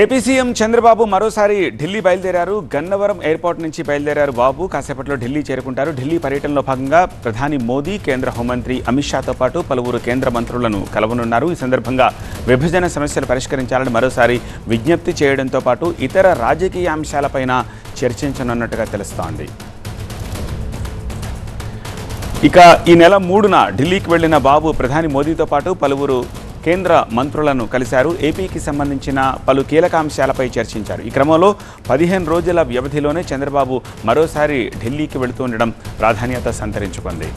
AP CM Chandrababu మరోసారి ఢిల్లీ బయలుదేరారు. Gannavaram airport నుంచి బయలుదేరారు బాబు. కాసేపట్లో ఢిల్లీ చేరుకుంటారు. ఢిల్లీ పర్యటనలో భాగంగా ప్రధాని మోదీ కేంద్ర హోంమంత్రి అమిత్ షాతో పాటు పలువురు కేంద్ర మంత్రులను కలవనున్నారు. ఈ సందర్భంగా విభజన సమస్యలు పరిష్కరించాలని మరోసారి విజ్ఞప్తి చేయడంతో పాటు ఇతర రాజకీయ అంశాలపైన చర్చించనున్నట్టుగా తెలుస్తోంది. ఇక ఈ నెల మూడున ఢిల్లీకి వెళ్ళిన బాబు ప్రధాని మోదీతో పాటు పలువురు కేంద్ర మంత్రులను కలిశారు. ఏపీకి సంబంధించిన పలు కీలక అంశాలపై చర్చించారు. ఈ క్రమంలో పదిహేను రోజుల వ్యవధిలోనే చంద్రబాబు మరోసారి ఢిల్లీకి వెళుతుండడం ప్రాధాన్యత సంతరించుకుంది.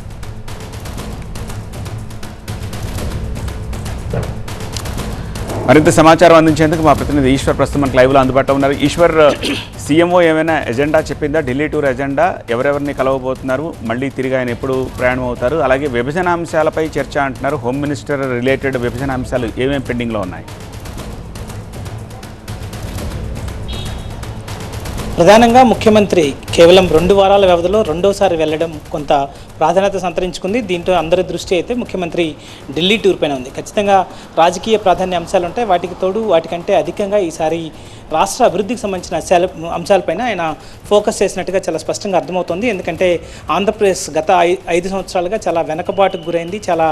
మరింత సమాచారం అందించేందుకు మా ప్రతినిధి ఈశ్వర్ ప్రస్తుతం మనకు లైవ్లో అందుబాటులో ఉన్నారు. ఈశ్వర్ సీఎంఓ ఏమైనా ఎజెండా చెప్పిందా? Delhi tour agenda? ఎవరెవరిని కలవబోతున్నారు? మళ్ళీ తిరిగి ఆయన ఎప్పుడు ప్రయాణం అవుతారు అలాగే విభజన అంశాలపై చర్చ అంటున్నారు. హోమ్ మినిస్టర్ రిలేటెడ్ విభజన అంశాలు ఏమేమి పెండింగ్లో ఉన్నాయి? ప్రధానంగా ముఖ్యమంత్రి కేవలం రెండు వారాల వ్యవధిలో రెండోసారి వెళ్ళడం కొంత ప్రాధాన్యత సంతరించుకుంది. దీంట్లో అందరి దృష్టి అయితే ముఖ్యమంత్రి ఢిల్లీ టూర్ పైన ఉంది. ఖచ్చితంగా రాజకీయ ప్రాధాన్య అంశాలు ఉంటాయి వాటికి తోడు వాటికంటే అధికంగా ఈసారి రాష్ట్ర అభివృద్ధికి సంబంధించిన అంశాల అంశాలపైన ఆయన ఫోకస్ చేసినట్టుగా చాలా స్పష్టంగా అర్థమవుతుంది. ఎందుకంటే ఆంధ్రప్రదేశ్ గత ఐ ఐదు సంవత్సరాలుగా చాలా వెనకబాటుకు గురైంది. చాలా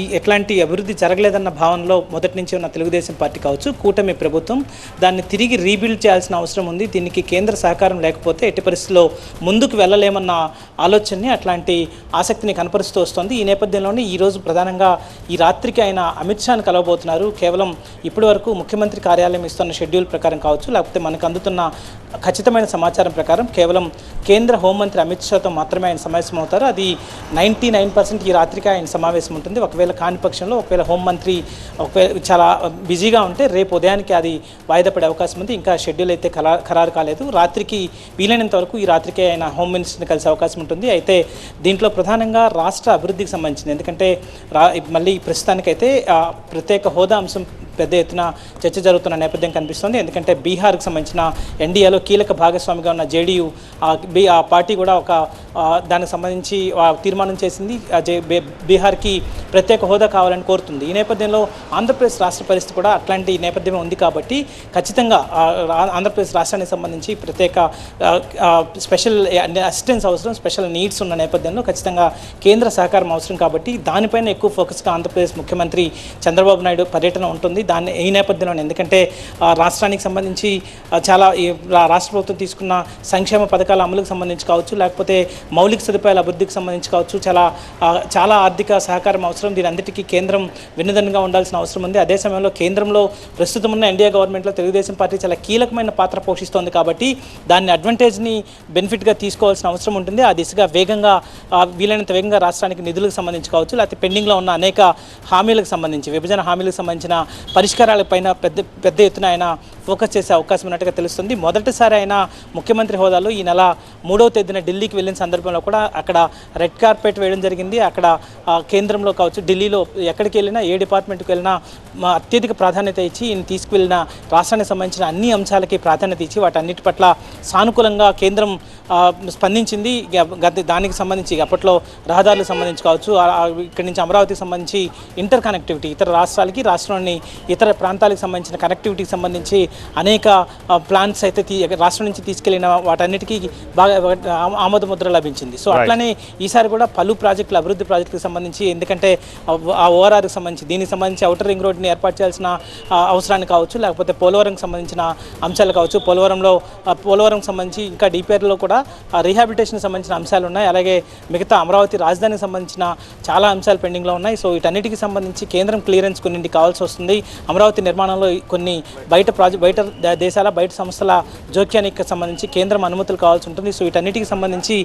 ఈ ఎట్లాంటి అభివృద్ధి జరగలేదన్న భావనలో మొదటి నుంచి ఉన్న తెలుగుదేశం పార్టీ కావచ్చు కూటమి ప్రభుత్వం దాన్ని తిరిగి రీబిల్డ్ చేయాల్సిన అవసరం ఉంది. దీనికి కేంద్ర సహకారం లేకపోతే ఎట్టి పరిస్థితుల్లో ముందుకు వెళ్ళలేమన్న ఆలోచనని అట్లాంటి ఆసక్తిని కనపరుస్తూ వస్తుంది. ఈ నేపథ్యంలోనే ఈరోజు ప్రధానంగా ఈ రాత్రికి ఆయన అమిత్ షాను కలవబోతున్నారు. కేవలం ఇప్పటి వరకు ముఖ్యమంత్రి కార్యాలయం ఇస్తున్న షెడ్యూల్ ప్రకారం కావచ్చు లేకపోతే మనకు అందుతున్న ఖచ్చితమైన సమాచారం ప్రకారం కేవలం కేంద్ర హోంమంత్రి అమిత్ షాతో మాత్రమే ఆయన సమావేశం అవుతారు. అది నైంటీ నైన్ పర్సెంట్ ఈ రాత్రికి ఆయన సమావేశం ఉంటుంది. ఒకవేళ కాని పక్షంలో ఒకవేళ హోంమంత్రి ఒకవేళ చాలా బిజీగా ఉంటే రేపు ఉదయానికి అది వాయిదా పడే అవకాశం ఉంది. ఇంకా షెడ్యూల్ అయితే ఖలా ఖరారు కాలేదు. రాత్రికి వీలైనంత వరకు ఈ రాత్రికే ఆయన హోమ్ మినిస్టర్ని కలిసే అవకాశం ఉంటుంది. అయితే దీంట్లో ప్రధానంగా రాష్ట్ర అభివృద్ధికి సంబంధించింది. ఎందుకంటే రా మళ్ళీ ప్రస్తుతానికైతే ప్రత్యేక హోదా అంశం పెద్ద ఎత్తున చర్చ జరుగుతున్న నేపథ్యం కనిపిస్తుంది. ఎందుకంటే బీహార్కి సంబంధించిన ఎన్డీఏలో కీలక భాగస్వామిగా ఉన్న జేడీయూ ఆ బీ ఆ పార్టీ కూడా ఒక దానికి సంబంధించి తీర్మానం చేసింది. బీహార్కి ప్రత్యేక హోదా కావాలని కోరుతుంది. ఈ నేపథ్యంలో ఆంధ్రప్రదేశ్ రాష్ట్ర పరిస్థితి కూడా అట్లాంటి నేపథ్యమే ఉంది కాబట్టి ఖచ్చితంగా ఆంధ్రప్రదేశ్ రాష్ట్రానికి సంబంధించి ప్రత్యేక స్పెషల్ అసిస్టెన్స్ అవసరం స్పెషల్ నీడ్స్ ఉన్న నేపథ్యంలో ఖచ్చితంగా కేంద్ర సహకారం అవసరం కాబట్టి దానిపైన ఎక్కువ ఫోకస్గా ఆంధ్రప్రదేశ్ ముఖ్యమంత్రి చంద్రబాబు నాయుడు పర్యటన ఉంటుంది. దాన్ని ఈ నేపథ్యంలో ఎందుకంటే రాష్ట్రానికి సంబంధించి చాలా ఈ రాష్ట్ర ప్రభుత్వం తీసుకున్న సంక్షేమ పథకాల అమలుకు సంబంధించి కావచ్చు లేకపోతే మౌలిక సదుపాయాల అభివృద్ధికి సంబంధించి కావచ్చు చాలా చాలా ఆర్థిక సహకారం అవసరం. దీని అందరికీ కేంద్రం వెన్నుదన్నుగా ఉండాల్సిన అవసరం ఉంది. అదే సమయంలో కేంద్రంలో ప్రస్తుతం ఉన్న ఎన్డీఏ గవర్నమెంట్లో తెలుగుదేశం పార్టీ చాలా కీలకమైన పాత్ర పోషిస్తోంది కాబట్టి దాన్ని అడ్వాంటేజ్ని బెనిఫిట్గా తీసుకోవాల్సిన అవసరం ఉంటుంది. ఆ దిశగా వేగంగా వీలైనంత వేగంగా రాష్ట్రానికి నిధులకు సంబంధించి కావచ్చు లేకపోతే పెండింగ్లో ఉన్న అనేక హామీలకు సంబంధించి విభజన హామీలకు సంబంధించిన పరిష్కారాలపైన పెద్ద పెద్ద ఎత్తున ఆయన ఫోకస్ చేసే అవకాశం ఉన్నట్టుగా తెలుస్తుంది. మొదటిసారి ఆయన ముఖ్యమంత్రి హోదాలో ఈ నెల మూడవ తేదీన ఢిల్లీకి వెళ్ళిన సందర్భంలో కూడా అక్కడ రెడ్ కార్పెట్ వేయడం జరిగింది. అక్కడ కేంద్రంలో కావచ్చు ఢిల్లీలో ఎక్కడికి వెళ్ళినా ఏ డిపార్ట్మెంట్కి వెళ్ళినా మా అత్యధిక ప్రాధాన్యత ఇచ్చి ఈయన తీసుకువెళ్ళిన రాష్ట్రానికి సంబంధించిన అన్ని అంశాలకి ప్రాధాన్యత ఇచ్చి వాటన్నిటి పట్ల సానుకూలంగా కేంద్రం స్పందించింది. గత దానికి సంబంధించి అప్పట్లో రహదారులకు సంబంధించి కావచ్చు ఇక్కడి నుంచి అమరావతికి సంబంధించి ఇంటర్ కనెక్టివిటీ ఇతర రాష్ట్రాలకి రాష్ట్రంలోని ఇతర ప్రాంతాలకు సంబంధించిన కనెక్టివిటీకి సంబంధించి అనేక ప్లాన్స్ అయితే రాష్ట్రం నుంచి తీసుకెళ్ళిన వాటన్నిటికీ బాగా ఆమోద ముద్ర లభించింది. సో. అట్లానే ఈసారి కూడా పలు ప్రాజెక్టులు అభివృద్ధి ప్రాజెక్టులకు సంబంధించి ఎందుకంటే ఆ- ఓఆర్ఆర్కి సంబంధించి దీనికి సంబంధించి అవుటర్ రింగ్ రోడ్ని ఏర్పాటు చేయాల్సిన అవసరాన్ని కావచ్చు లేకపోతే పోలవరంకి సంబంధించిన అంశాలు కావచ్చు. పోలవరంలో ఆ, పోలవరంకి సంబంధించి ఇంకా డిపిఆర్లో కూడా రీహాబిలిటేషన్కి సంబంధించిన అంశాలు ఉన్నాయి. అలాగే మిగతా అమరావతి రాజధానికి సంబంధించిన చాలా అంశాలు పెండింగ్లో ఉన్నాయి. సో వీటన్నిటికి సంబంధించి కేంద్రం క్లియరెన్స్ కొన్నింటి కావాల్సి వస్తుంది. అమరావతి నిర్మాణంలో కొన్ని బయట ప్రాజెక్ట్ బయట దేశాల బయట సంస్థల జోక్యానికి సంబంధించి కేంద్రం అనుమతులు కావాల్సి ఉంటుంది. సో వీటన్నిటికి సంబంధించి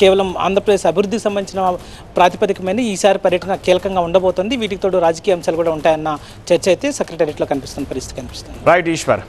కేవలం ఆంధ్రప్రదేశ్ అభివృద్ధికి సంబంధించిన ప్రాతిపదిక మీద ఈసారి పర్యటన కీలకంగా ఉండబోతుంది. వీటికి తోడు రాజకీయ అంశాలు కూడా ఉంటాయన్న చర్చ అయితే సెక్రటరియట్లో కనిపిస్తున్న పరిస్థితి కనిపిస్తుంది. రైట్ ఈశ్వర్